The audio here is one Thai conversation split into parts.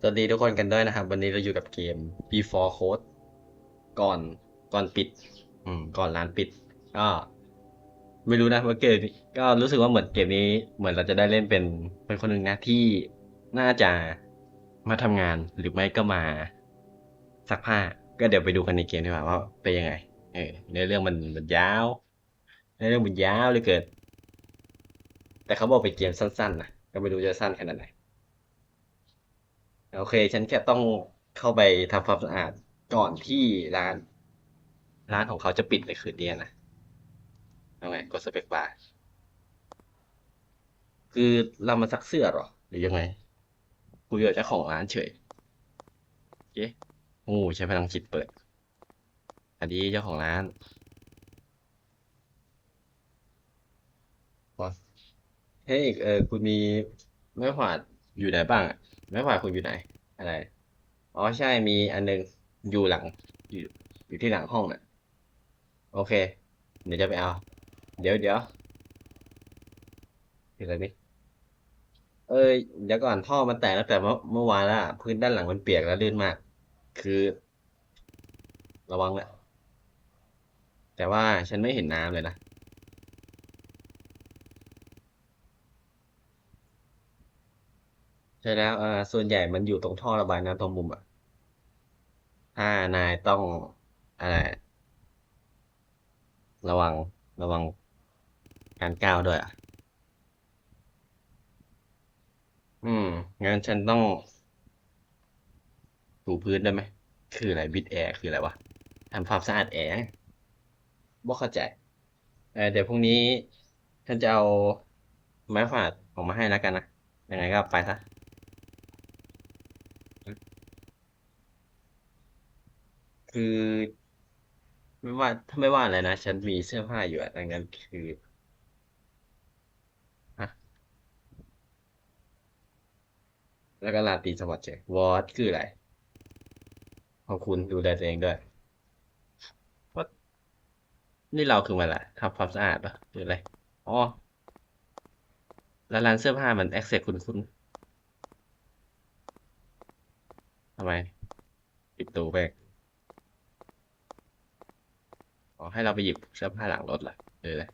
สวัสดีทุกคนกันด้วยนะครับ วันนี้เราอยู่กับเกม Before Code ก่อนก่อนปิด อืม ก่อนร้านปิด ก็ ไม่รู้นะว่าเกมนี้ก็รู้สึกว่าเหมือนเกมนี้ เหมือนเราจะได้เล่นเป็นเป็นคนหนึ่งนะที่น่าจะมาทำงานหรือไม่ก็มาซักผ้า ก็เดี๋ยวไปดูกันในเกมดีกว่าว่าเป็นยังไง เออในอเรื่องมันมันยาวในอเรื่องมันยาวเลยเกินแต่เขาบอกเป็นเกมสั้นๆนะก็ไม่รู้จะสั้นขนาดไหน โอเค ฉันแค่ต้องเข้าไปทำความสะอาดก่อนที่ร้าน ร้านของเขาจะปิดในคืนนี้นะเอาไงกดสเปกบาร์คือเรามาซักเสื้อหรอ หรือยังไงคุยกับเจ้าของร้านเฉยเจ๊โอ้ใช้พลังจิตเปิดอันนี้เจ้าของร้านว่าเฮ้ยเออคุณมีไม้กวาดอยู่ไหนบ้างอะ ไม้กวาคุณอยู่ไหน อะไร อ๋อใช่มีอันหนึงอยู่หลัง อยู่อยู่ที่หลังห้องน่ะ โอเค เดี๋ยวจะไปเอา เดี๋ยวเดี๋ยวคืออะไรนี่เอ้ยเดี๋ยวก่อนท่อมันแตกตั้งแต่เมื่อวานแล้วอะพื้นด้านหลังมันเปียกแล้วลื่นมาก คือ ระวังแหละแต่ว่าฉันไม่เห็นน้ำเลยนะ ใช่แล้วเอ่อส่วนใหญ่มันอยู่ตรงท่อระบายน้ำตรงมุมอะถ้านายต้องอะไรระวังระวังการก้าวด้วยอะ อืมงั้นฉันต้องถูพื้นได้ไหม คืออะไรบิดแอร์คืออะไรวะทำความสะอาดแอร์บ่เข้าใจเเดี๋ยวพรุ่งนี้ฉันจะเอาไม้ฝาดออกมาให้แล้วกันนะ ยังไงก็ไปซะ คือ ไม่ว่าถ้าไม่ว่าอะไรนะ ฉันมีเสื้อผ้าอยู่อะดังนั้นคือฮะแล้วก็ลาตรีสวัสดิ์เจวอตคืออะไร ขอบคุณดูแลตัวเองด้วยว่านี่เราคือมาละทำความสะอาดปะหรืออะไรอ๋อแล้วร้านเสื้อผ้ามัน access คุณคุณทำไมปิดตูไปอ๋อ ให้เราไปหยิบเสื้อผ้าหลังรถเหรอหรืออะไร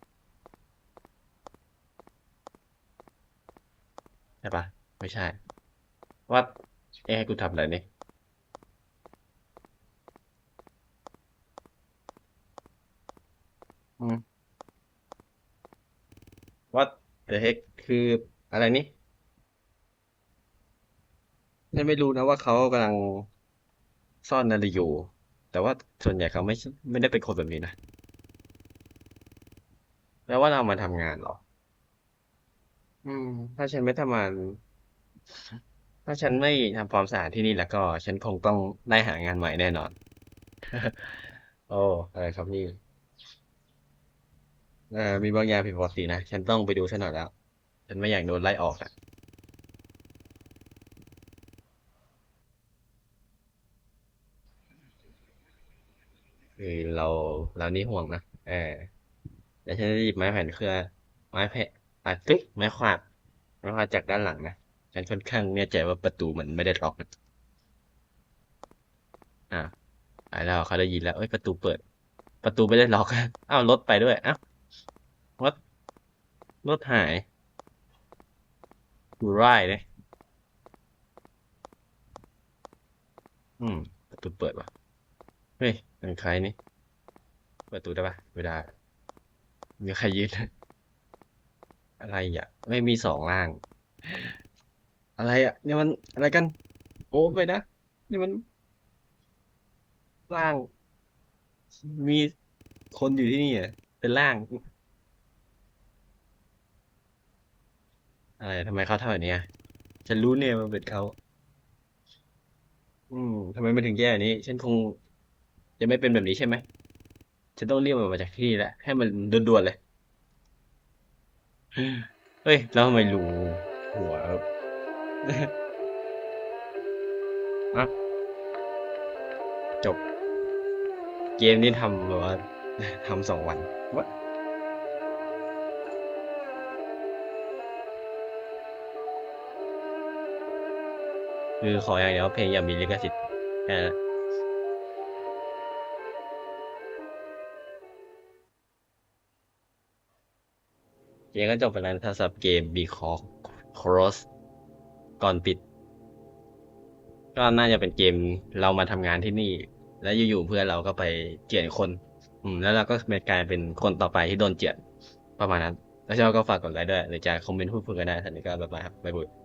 ใช่ปะไม่ใช่ ว่าเอ๊ะให้กูทำอะไรนี่อืม What the heck คืออะไรนี่ฉันไม่รู้นะว่าเขากำลังซ่อนอะไรอยู่ แต่ว่าส่วนใหญ่เขาไม่ไม่ได้เป็นคนแบบนี้นะแปลว่าเรามาทำงานเหรอ อืม ถ้าฉันไม่ทำงาน ถ้าฉันไม่ทำความสะอาดที่นี่แล้วก็ ฉันคงต้องได้หางานใหม่แน่นอน โอ้อะไรครับนี่เอ่อมีบางอย่างผิดปกตินะ ฉันต้องไปดูซะหน่อยแล้ว ฉันไม่อยากโดนไล่ออกอะ คือเราเรานี่ห่วงนะเออเดี๋ยวฉันจะหยิบไม้แผ่นเครือ ไม้แผ่นอะตึ๊กไม้ขวาดไม้ขวาดจากด้านหลังนะฉันค่อนข้างแน่ใจว่าประตูมันไม่ได้ล็อกนะอ่าอ่าแล้วเขาได้ยินแล้วเอ้ยประตูเปิด ประตูไม่ได้ล็อกอ้าวรถไปด้วยอ้าวรถรถหายอยู่ไรเลยอืมประตูเปิดวะ เฮ้ยเป็นใครนี่ เปิดประตูได้ปะไม่ได้มีใครยืนอะไรอะ ไม่มีสองล่าง อะไรอะนี่มันอะไรกัน โอ้ไปนะนี่มันล่าง มีคนอยู่ที่นี่อะเป็นล่าง อะไรทำไมเขาทำแบบนี้อะฉันรู้เนี่ยมันเป็นเขาอืมทำไมมันถึงแย่อย่างนี้ ฉันคง จะไม่เป็นแบบนี้ใช่ไหมฉันต้องเรียกมันมาจากที่นี่แหละ ให้มันด่วนๆเลย เฮ้ย แล้วทำไมรูหัวอะจบ เกมนี้ทำแบบว่าทำสองวันวะคือขออย่างเดียวว่าเพลงอย่ามีลิขสิทธิ์แค่นั้น เกมก็จบไปแล้วถ้าสับเกมบีคอร์ครอสก่อนปิด ก็น่าจะเป็นเกมเรามาทำงานที่นี่ แล้วอยู่ๆเพื่อนเราก็ไปเจียนคน อืม แล้วเราก็กลายเป็นคนต่อไปที่โดนเจียนประมาณนั้น แล้วชอบก็ฝากกดไลค์ด้วยหรือจะคอมเมนต์พูดคุยกันได้ท่านนี้ก็บ๊ายบายครับบ๊ายบาย